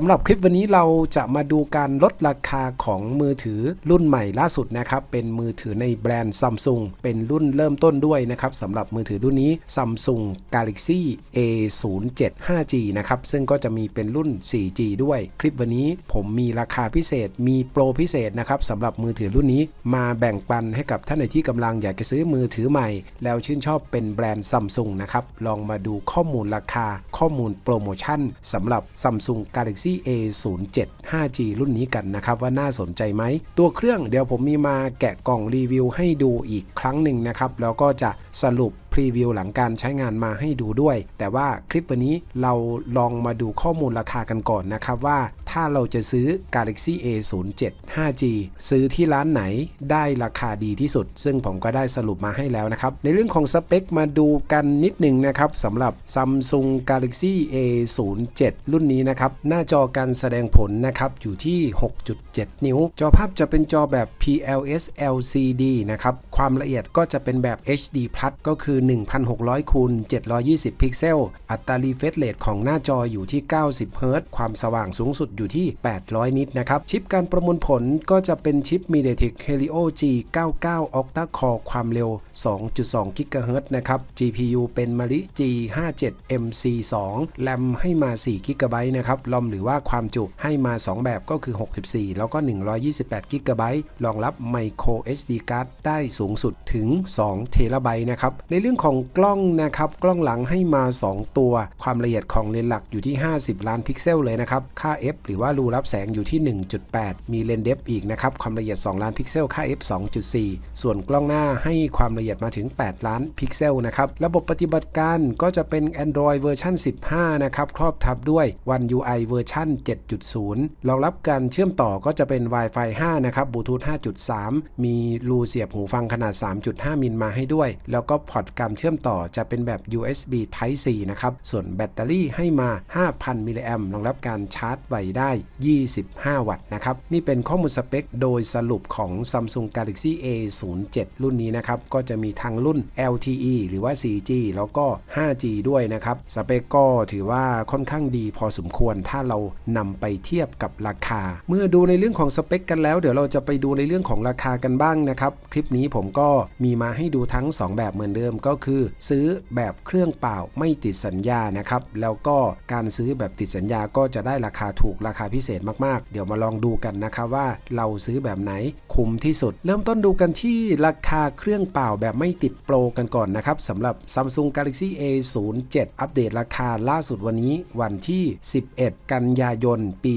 สำหรับคลิปวันนี้เราจะมาดูการลดราคาของมือถือรุ่นใหม่ล่าสุดนะครับ เป็นมือถือในแบรนด์ Samsung เป็นรุ่นเริ่มต้นด้วยนะครับสำหรับมือถือรุ่นนี้ Samsung Galaxy A07 5G นะครับซึ่งก็จะมีเป็นรุ่น 4G ด้วย คลิปวันนี้ผมมีราคาพิเศษ มีโปรพิเศษนะครับสำหรับมือถือรุ่นนี้ มาแบ่งปันให้กับท่านในที่กำลังอยากจะซื้อมือถือใหม่ แล้วชื่นชอบเป็นแบรนด์ Samsung นะครับลองมาดูข้อมูลราคาข้อมูลโปรโมชั่นสำหรับ Samsung Galaxy A07 5G รุ่นนี้กันนะครับ ว่าน่าสนใจไหม ตัวเครื่องเดี๋ยวผมมีมาแกะกล่องรีวิวให้ดูอีกครั้งหนึ่งนะครับ แล้วก็จะสรุปพรีวิวหลังการใช้งานมาให้ดูด้วย แต่ว่าคลิปวันนี้เราลองมาดูข้อมูลราคากันก่อนนะครับว่า ถ้าเราจะซื้อ Galaxy A07 5G ซื้อที่ร้านไหนได้ราคาดีที่สุด ซึ่งผมก็ได้สรุปมาให้แล้วนะครับ ในเรื่องของสเปคมาดูกันนิดหนึ่งนะครับสำหรับ Samsung Galaxy A07 รุ่นนี้นะครับ หน้าจอการแสดงผลนะครับอยู่ที่ 6.7 นิ้ว จอภาพจะเป็นจอแบบ PLS LCD นะครับ ความละเอียดก็จะเป็นแบบ HD Plus ก็คือ 1600คูณ720 พิกเซล อัตรา refresh rate ของหน้าจออยู่ที่ 90เฮิรตซ์ความสว่างสูงสุดอยู่ที่ 800 นิตนะครับ ชิปการประมวลผลก็จะเป็นชิป MediaTek Helio G99 Octa Core ความเร็ว 2.2 GHz นะครับ GPU เป็น Mali G57 MC2 แรมให้มา 4 GB นะครับลอมหรือว่าความจุให้มา 2 แบบก็คือ 64 แล้วก็ 128 GB รองรับ Micro SD card ได้สูงสุดถึง2 t b นะครับ ในเรื่องของกล้องนะครับ กล้องหลังให้มา 2 ตัว ความละเอียดของเลนส์หลักอยู่ที่ 50 ล้านพิกเซลเลยนะครับ ค่า f หรือว่ารูรับแสงอยู่ที่ 1.8 มีเลนเดฟอีกนะครับ ความละเอียด 2 ล้านพิกเซล ค่า f 2.4 ส่วนกล้องหน้าให้ความละเอียดมาถึง 8 ล้านพิกเซลนะครับ ระบบปฏิบัติการก็จะเป็น Android เวอร์ชัน15 นะครับ ครอบทับด้วย One UI เวอร์ชัน7.0 รองรับการเชื่อมต่อก็จะเป็น Wi-Fi 5 นะครับบลูทูธ5.3 มีรูเสียบหูฟังขนาด 3.5 มิลมาให้ด้วย แล้วก็พอร์ตการเชื่อมต่อจะเป็นแบบ USB Type C นะครับ ส่วนแบตเตอรี่ให้มา 5,000 มิลลิแอมรองรับการชาร์จไวได้ได้ 25 วัตต์นะครับ นี่เป็นข้อมูลสเปคโดยสรุปของ Samsung Galaxy A07 รุ่นนี้นะครับ ก็จะมีทั้งรุ่น LTE หรือว่า 4G แล้วก็ 5G ด้วยนะครับ สเปคก็ถือว่าค่อนข้างดีพอสมควรถ้าเรานำไปเทียบกับราคา เมื่อดูในเรื่องของสเปคกันแล้ว เดี๋ยวเราจะไปดูในเรื่องของราคากันบ้างนะครับ คลิปนี้ผมก็มีมาให้ดูทั้ง 2 แบบเหมือนเดิมก็คือ ซื้อแบบเครื่องเปล่าไม่ติดสัญญานะครับแล้วก็การซื้อแบบติดสัญญาก็จะได้ราคาถูกราคาพิเศษมากๆ เดี๋ยวมาลองดูกันนะครับว่าเราซื้อแบบไหนคุ้มที่สุด เริ่มต้นดูกันที่ราคาเครื่องเปล่าแบบไม่ติดโปรกันก่อนนะครับสำหรับ Samsung Galaxy A07 อัปเดตราคาล่าสุดวันนี้วันที่ 11 กันยายน ปี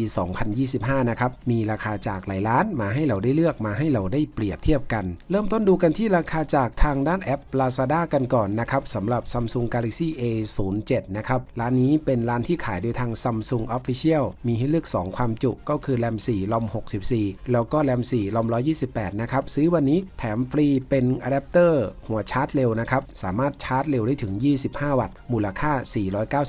2025 นะครับ มีราคาจากหลายร้านมาให้เราได้เลือกมาให้เราได้เปรียบเทียบกัน เริ่มต้นดูกันที่ราคาจากทางด้านแอป Lazada กันก่อนนะครับสำหรับ Samsung Galaxy A07 นะครับ ร้านนี้เป็นร้านที่ขายโดยทาง Samsung Official มีให้เลือก2 ความจุก็คือแรม 4 ลอม 64 แล้วก็แรม 4 ลอม 128 นะครับ ซื้อวันนี้แถมฟรีเป็นอะแดปเตอร์หัวชาร์จเร็วนะครับ สามารถชาร์จเร็วได้ถึง 25 วัตต์ มูลค่า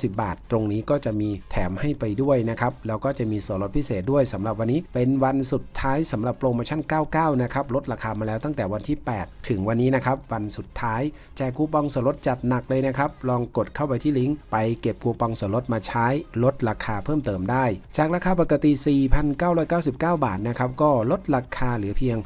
490 บาท ตรงนี้ก็จะมีแถมให้ไปด้วยนะครับ แล้วก็จะมีส่วนลดพิเศษด้วยสำหรับวันนี้ เป็นวันสุดท้ายสำหรับโปรโมชั่น 99 นะครับ ลดราคามาแล้วตั้งแต่วันที่ 8 ถึงวันนี้นะครับ วันสุดท้ายแจกคูปองส่วนลดจัดหนักเลยนะครับ ลองกดเข้าไปที่ลิงก์ไปเก็บคูปองส่วนลดมาใช้ ลดราคาเพิ่มเติมได้ จากราคาคาปกติ 4,999 บาทนะครับ ก็ลดราคาเหลือเพียง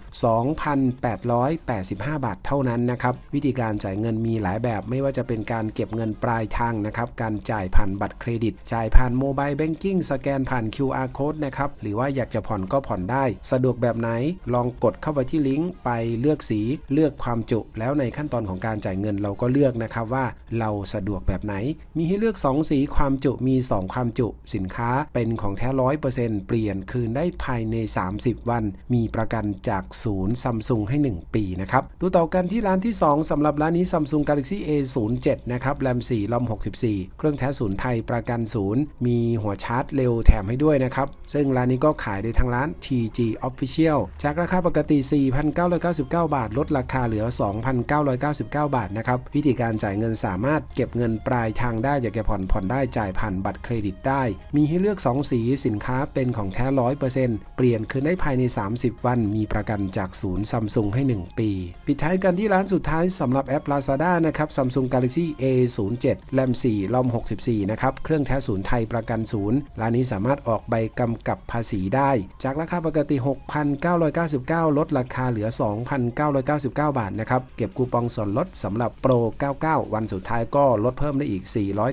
2,885 บาทเท่านั้นนะครับ วิธีการจ่ายเงินมีหลายแบบ ไม่ว่าจะเป็นการเก็บเงินปลายทางนะครับ การจ่ายผ่านบัตรเครดิต จ่ายผ่านโมบายแบงกิ้งสแกนผ่าน QR code นะครับ หรือว่าอยากจะผ่อนก็ผ่อนได้ สะดวกแบบไหน ลองกดเข้าไปที่ลิงก์ไปเลือกสี เลือกความจุ แล้วในขั้นตอนของการจ่ายเงินเราก็เลือกนะครับว่าเราสะดวกแบบไหน มีให้เลือก 2 สีความจุ มี 2 ความจุ สินค้าเป็นของแท้ร้อยเปอร์เปลี่ยนคืนได้ภายใน 30 วัน มีประกันจากศูนย์ซัมซุงให้ 1 ปีนะครับ ดูต่อกันที่ร้านที่ 2สำหรับร้านนี้ Samsung Galaxy A07 นะครับแรม4ลอม64 เครื่องแท้ศูนย์ไทยประกันศูนย์มีหัวชาร์จเร็วแถมให้ด้วยนะครับ ซึ่งร้านนี้ก็ขายโดยทางร้าน TG Official จากราคาปกติ 4,999 บาท ลดราคาเหลือ 2,999 บาทนะครับ วิธีการจ่ายเงินสามารถเก็บเงินปลายทางได้อยากจะผ่อนผ่อนได้จ่ายผ่านบัตรเครดิตได้ มีให้เลือก 2 สีสินค้าเป็นของแท้ร้อยเปอร์เซ็นต์เปลี่ยนคืนได้ภายใน 30 วัน มีประกันจากศูนย์ซัมซุงให้ 1 ปี ปิดท้ายกันที่ร้านสุดท้ายสำหรับแอป Lazada นะครับ Samsung Galaxy A07 แรม4ลอม64 นะครับ เครื่องแท้ศูนย์ไทยประกันศูนย์ร้านนี้สามารถออกใบกำกับภาษีได้ จากราคาปกติ 6,999 ลดราคาเหลือ 2,999 บาทนะครับ เก็บคูปองส่วนลดสำหรับโปร 99 วันสุดท้ายก็ลดเพิ่มได้อีก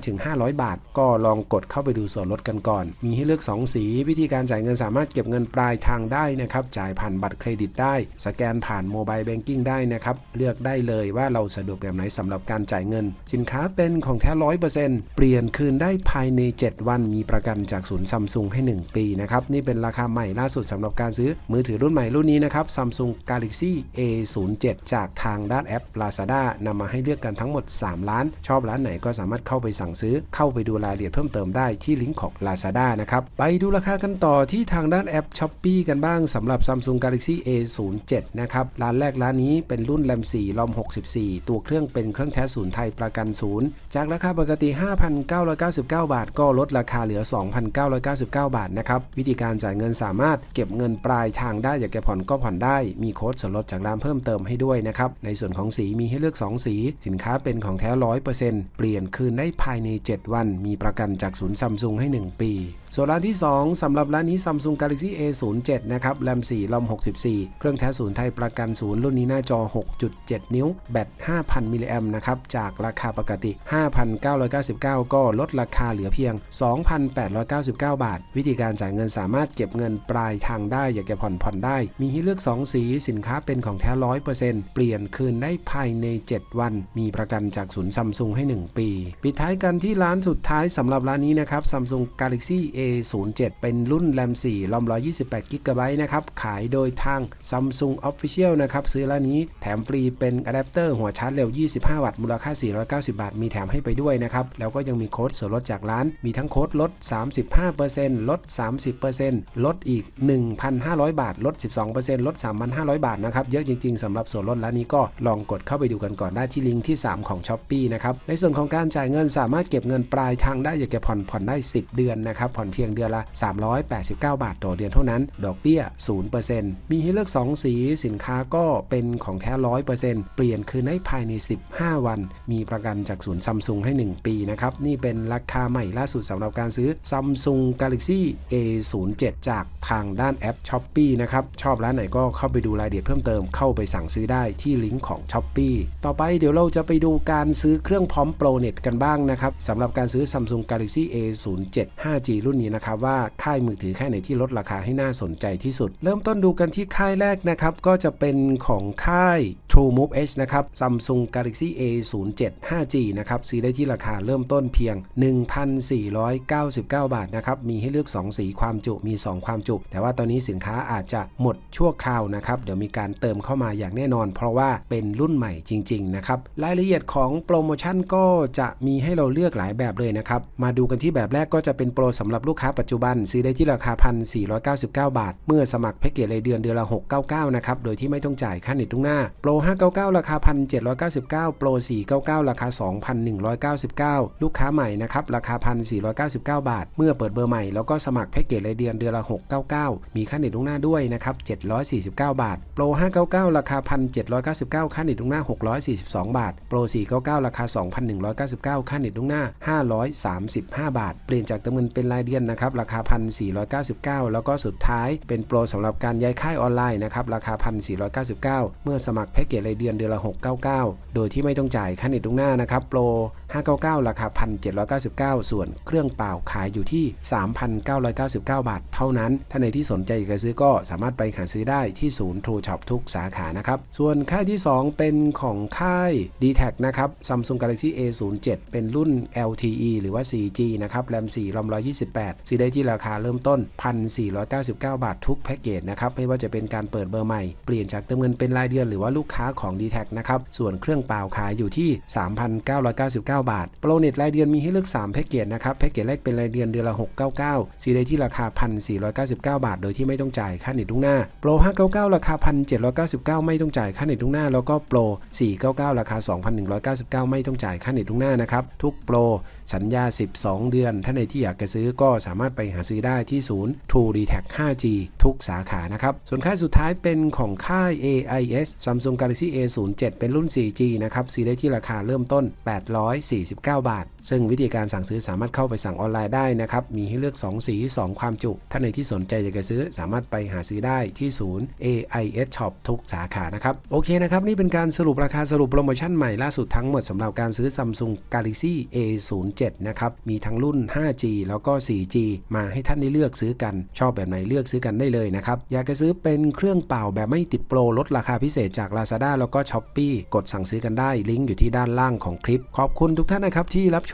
400-500 บาท ก็ลองกดเข้าไปดูส่วนลดกันก่อน มีให้เลือก 2สีวิธีการจ่ายเงินสามารถเก็บเงินปลายทางได้นะครับ จ่ายผ่านบัตรเครดิตได้ สแกนผ่านโมบายแบงกิ้งได้นะครับ เลือกได้เลยว่าเราสะดวกแบบไหนสำหรับการจ่ายเงิน สินค้าเป็นของแท้ร้อยเปอร์เซ็นต์เปลี่ยนคืนได้ภายใน 7 วัน มีประกันจากศูนย์ซัมซุงให้ 1 ปีนะครับ นี่เป็นราคาใหม่ล่าสุดสำหรับการซื้อมือถือรุ่นใหม่รุ่นนี้นะครับ Samsung Galaxy A07 จากทางด้านแอป Lazada นำมาให้เลือกกันทั้งหมด 3 ล้าน ชอบร้านไหนก็สามารถเข้าไปสั่งซื้อ เข้าไปดูรายละเอียดเพิ่มเติมได้ที่ลิงก์ของ Lazada นะครับไปดูราคากันต่อที่ทางด้านแอป s h อ p e e กันบ้างสำหรับ Samsung Galaxy A07 นะครับร้านแรกร้านนี้เป็นรุ่นแรม4ลอม64 ตัวเครื่องเป็นเครื่องแท้ศูนย์ไทยประกันศูนย์จากราคาปกติ 5,999 บาท ก็ลดราคาเหลือ 2,999 บาทนะครับวิธีการจ่ายเงินสามารถเก็บเงินปลายทางได้อยากจะผ่อนก็ผ่อนได้ มีโค้ดส่วนลดจากร้านเพิ่มเติมให้ด้วยนะครับในส่วนของสีมีให้เลือก 2 สี สินค้าเป็นของแท้100%เปลี่ยนคืนได้ภายใน 7 วัน มีประกันจากศูนย์ซัมซุงให้ 1 ปีส่วนร้านที่ 2สำหรับร้านนี้ Samsung Galaxy A07 นะครับแรม4ลอม64 เครื่องแท้ศูนย์ไทยประกันศูนย์รุ่นนี้หน้าจอ 6.7 นิ้ว แบต 5,000 มิลลิแอมนะครับ จากราคาปกติ 5,999 ก็ลดราคาเหลือเพียง 2,899 บาท วิธีการจ่ายเงินสามารถเก็บเงินปลายทางได้ อยากจะผ่อนผ่อนได้ มีให้เลือก 2 สี สินค้าเป็นของแท้ 100%เปลี่ยนคืนได้ภายใน 7 วัน มีประกันจากศูนย์ซัมซุงให้ 1 ปี ปิดท้ายกันที่ร้านสุดท้ายสำหรับร้านนี้นะครับ Samsung Galaxy A07 เป็นรุ่นแรม4ลอม128 g b นะครับ ขายโดยทาง Samsung Official นะครับ ซื้อร้านนี้แถมฟรีเป็นอะแดปเตอร์หัวชาร์จเร็ว 25 วัตต์ มูลค่า 490 บาท มีแถมให้ไปด้วยนะครับ แล้วก็ยังมีโค้ดส่วนลดจากร้าน มีทั้งโค้ดลด 35%ลด 30%ลดอีก 1,500 บาท ลด 12%ลด 3,500 บาทนะครับ เยอะจริง ๆสำหรับส่วนลดร้านนี้ก็ลองกดเข้าไปดูกันก่อนได้ที่ลิงก์ที่ 3 ของ s h อ p e e นะครับ ในส่วนของการจ่ายเงินสามารถเก็บเงินปลายทางได้อยากจะผ่อนผ่อนได้ 10 เดือนนะครับผ่อนเพียงเดือนละ 389 บาทต่อเดือนเท่านั้น ดอกเบี้ย 0%มีให้เลือก 2 สี สินค้าก็เป็นของแท้ 100%เปลี่ยนคืนให้ภายใน 15 วัน มีประกันจากศูนย์ซัมซุงให้ 1 ปีนะครับ นี่เป็นราคาใหม่ล่าสุดสำหรับการซื้อ Samsung Galaxy A07 จากทางด้านแอป s h อ p e e นะครับ ชอบร้านไหนก็เข้าไปดูรายละเอียดเพิ่มเติมเข้าไปสั่งซื้อได้ที่ลิงก์ของ s h อ p e e ต่อไปเดี๋ยวเราจะไปดูการซื้อเครื่องพร้อมโปรเน็ตกันบ้างนะครับสำหรับการซื้อ Samsung Galaxy A07 5G รุ่นนี้นะครับว่าค่ายมือถือค่ายไหนที่ลดราคาให้น่าสนใจที่สุด เริ่มต้นดูกันที่ค่ายแรกนะครับ ก็จะเป็นของค่าย True Move H นะครับ Samsung Galaxy A07 5G นะครับซื้อได้ที่ราคาเริ่มต้นเพียง 1,499 บาทนะครับ มีให้เลือก 2 สีความจุมี 2 ความจุ แต่ว่าตอนนี้สินค้าอาจจะหมดชั่วคราวนะครับ เดี๋ยวมีการเติมเข้ามาอย่างแน่นอน เพราะว่าเป็นรุ่นใหม่จริง ๆ นะครับ รายละเอียดของโปรโมชั่นก็จะมีให้เราเลือกหลายแบบเลยนะครับ มาดูกันที่แบบแรกก็จะเป็นโปรสำหรับลูกค้าปัจจุบันซื้อได้ที่ราคา 1,499 บาท เมื่อสมัครแพ็กเกจรายเดือนเดือนละ 699 นะครับ โดยที่ไม่ต้องจ่ายค่าเน็ตทุกหน้า โปร 599 ราคา 1,799 โปร 499 ราคา 2,199 ลูกค้าใหม่นะครับ ราคา 1,499 บาท เมื่อเปิดเบอร์ใหม่แล้วก็สมัครแพ็กเกจรายเดือนเดือนละ 699 มีค่าเน็ตทุกหน้าด้วยนะครับ 749 บาท โปร 599 ราคา 1,799 ค่าเน็ตทุกหน้า 642 บาท โปร 499 ราคา 2,199 ค่าเน็ตทุกหน้า 535 บาท เปลี่ยนจากเติมเงินเป็นรายเดือนนะครับราคา 1,499 แล้วก็สุดท้ายเป็นโปรสำหรับการย้ายค่ายออนไลน์นะครับราคา 1,499 เมื่อสมัครแพ็กเกจรายเดือนเดือนละ 699 โดยที่ไม่ต้องจ่ายค่าเน็ตตรงหน้านะครับโปร 599 ราคา 1,799 ส่วนเครื่องเปล่าขายอยู่ที่ 3,999 บาท เท่านั้น ถ้าในที่สนใจอยากจะซื้อก็สามารถไปหาซื้อได้ที่ศูนย์ True Shop ทุกสาขานะครับ ส่วนค่ายที่ 2 เป็นของค่าย d t a c นะครับ Samsung Galaxy A07 เป็นรุ่น LTE หรือว่า 4G นะครับ แรม 4 รอม 128 ซื้อได้ที่ราคาเริ่มต้น 1,499 บาททุกแพ็กเกจนะครับ ไม่ว่าจะเป็นการเปิดเบอร์ใหม่ เปลี่ยนจากเติมเงินเป็นรายเดือนหรือว่าลูกค้าของ d t a c นะครับ ส่วนเครื่องเปล่าขายอยู่ที่ 3,999 บบาท โปรเน็ตรายเดือนมีให้เลือก 3 แพ็กเกจนะครับ แพ็กเกจแรกเป็นรายเดือนเดือนละ 699 ซีได้ที่ราคา 1,499 บาท โดยที่ไม่ต้องจ่ายค่าเน็ตล่วงหน้า โปร 599 ราคา 1,799 ไม่ต้องจ่ายค่าเน็ตล่วงหน้า แล้วก็โปร 499 ราคา 2,199 ไม่ต้องจ่ายค่าเน็ตล่วงหน้านะครับ ทุกโปร สัญญา 12 เดือน ถ้าในที่อยากจะซื้อก็สามารถไปหาซื้อได้ที่ศูนย์ True d t a c 5G ทุกสาขานะครับ ส่วนค่ายสุดท้ายเป็นของค่าย AIS Samsung Galaxy A07 เป็นรุ่น 4G นะครับซื้อได้ที่ราคาเริ่มต้น149 บาท ซึ่งวิธีการสั่งซื้อสามารถเข้าไปสั่งออนไลน์ได้นะครับ มีให้เลือก 2 สี 2 ความจุถ้าในที่สนใจอยากจะซื้อสามารถไปหาซื้อได้ที่ศูนย์ AIS Shop ทุกสาขานะครับ โอเคนะครับ นี่เป็นการสรุปราคาสรุปโปรโมชั่นใหม่ล่าสุดทั้งหมดสำหรับการซื้อ Samsung Galaxy A07 นะครับ มีทั้งรุ่น 5G แล้วก็ 4G มาให้ท่านได้เลือกซื้อกัน ชอบแบบไหนเลือกซื้อกันได้เลยนะครับ อยากจะซื้อเป็นเครื่องเป่าแบบไม่ติดโปรลดราคาพิเศษจาก Lazada แล้วก็ Shopee กดสั่งซื้อกันได้ลิงก์อยู่ที่ด้านล่างของคลิป ขอบคุณทุกท่านนะครับที่รับช